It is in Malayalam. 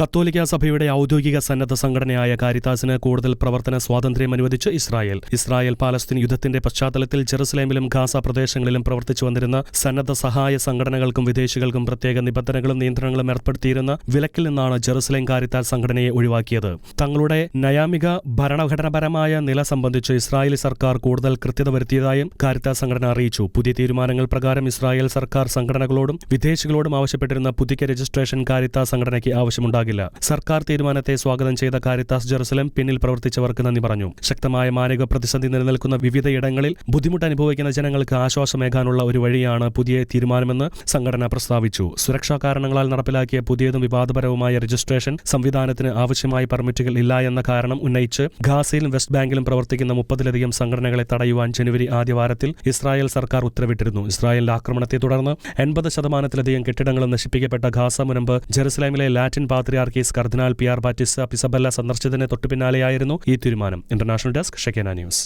കത്തോലിക്ക സഭയുടെ ഔദ്യോഗിക സന്നദ്ധ സംഘടനയായ കാരിത്താസിന് കൂടുതൽ പ്രവർത്തന സ്വാതന്ത്ര്യം അനുവദിച്ച് ഇസ്രായേൽ. ഇസ്രായേൽ പാലസ്തീൻ യുദ്ധത്തിന്റെ പശ്ചാത്തലത്തിൽ ജെറുസലേമിലും ഗാസ പ്രദേശങ്ങളിലും പ്രവർത്തിച്ചു വന്നിരുന്ന സന്നദ്ധ സഹായ സംഘടനകൾക്കും വിദേശികൾക്കും പ്രത്യേക നിബന്ധനകളും നിയന്ത്രണങ്ങളും ഏർപ്പെടുത്തിയിരുന്ന വിലക്കിൽ നിന്നാണ് ജെറുസലേം കാരിത്താസ് സംഘടനയെ ഒഴിവാക്കിയത്. തങ്ങളുടെ നയാമിക ഭരണഘടനാപരമായ നില സംബന്ധിച്ച് ഇസ്രായേലി സർക്കാർ കൂടുതൽ കൃത്യത വരുത്തിയതായും കാരിത്താസ് സംഘടന അറിയിച്ചു. പുതിയ തീരുമാനങ്ങൾ പ്രകാരം ഇസ്രായേൽ സർക്കാർ സംഘടനകളോടും വിദേശികളോടും ആവശ്യപ്പെട്ടിരുന്ന പുതുക്കിയ രജിസ്ട്രേഷൻ കാരിത്താസ് സംഘടനയ്ക്ക് ആവശ്യമുണ്ടാകില്ല സർക്കാർ തീരുമാനത്തെ സ്വാഗതം ചെയ്ത കാരിത്താസ് ജെറുസലം പിന്നിൽ പ്രവർത്തിച്ചവർക്ക് നന്ദി പറഞ്ഞു. ശക്തമായ മാനവിക പ്രതിസന്ധി നിലനിൽക്കുന്ന വിവിധയിടങ്ങളിൽ ബുദ്ധിമുട്ട് അനുഭവിക്കുന്ന ജനങ്ങൾക്ക് ആശ്വാസമേകാനുള്ള ഒരു വഴിയാണ് പുതിയ തീരുമാനമെന്ന് സംഘടന പ്രസ്താവിച്ചു. സുരക്ഷാ കാരണങ്ങളാൽ നടപ്പിലാക്കിയ പുതിയതും വിവാദപരവുമായ രജിസ്ട്രേഷൻ സംവിധാനത്തിന് ആവശ്യമായ പെർമിറ്റുകൾ ഇല്ല എന്ന കാരണം ഉന്നയിച്ച് ഗാസയിലും വെസ്റ്റ് ബാങ്കിലും പ്രവർത്തിക്കുന്ന മുപ്പതിലധികം സംഘടനകളെ തടയുവാൻ ജനുവരി ആദ്യവാരത്തിൽ ഇസ്രായേൽ സർക്കാർ ഉത്തരവിട്ടിരുന്നു. ഇസ്രായേലിന്റെ ആക്രമണത്തെ തുടർന്ന് എൺപത് ശതമാനത്തിലധികം കെട്ടിടങ്ങൾ നശിപ്പിക്കപ്പെട്ട ഗാസ മുനമ്പ് ജെറുസലേമിലെ ലാറ്റിൻ പാത്രിയാർക്കീസ് കർദിനാൾ ആർ ബാറ്റിസ് പിസബല്ല സന്ദർശിച്ചതിന് തൊട്ടുപിന്നാലെയായിരുന്നു ഈ തീരുമാനം. ഇന്റർനാഷണൽ ഡെസ്ക് ഷെക്കേന ന്യൂസ്.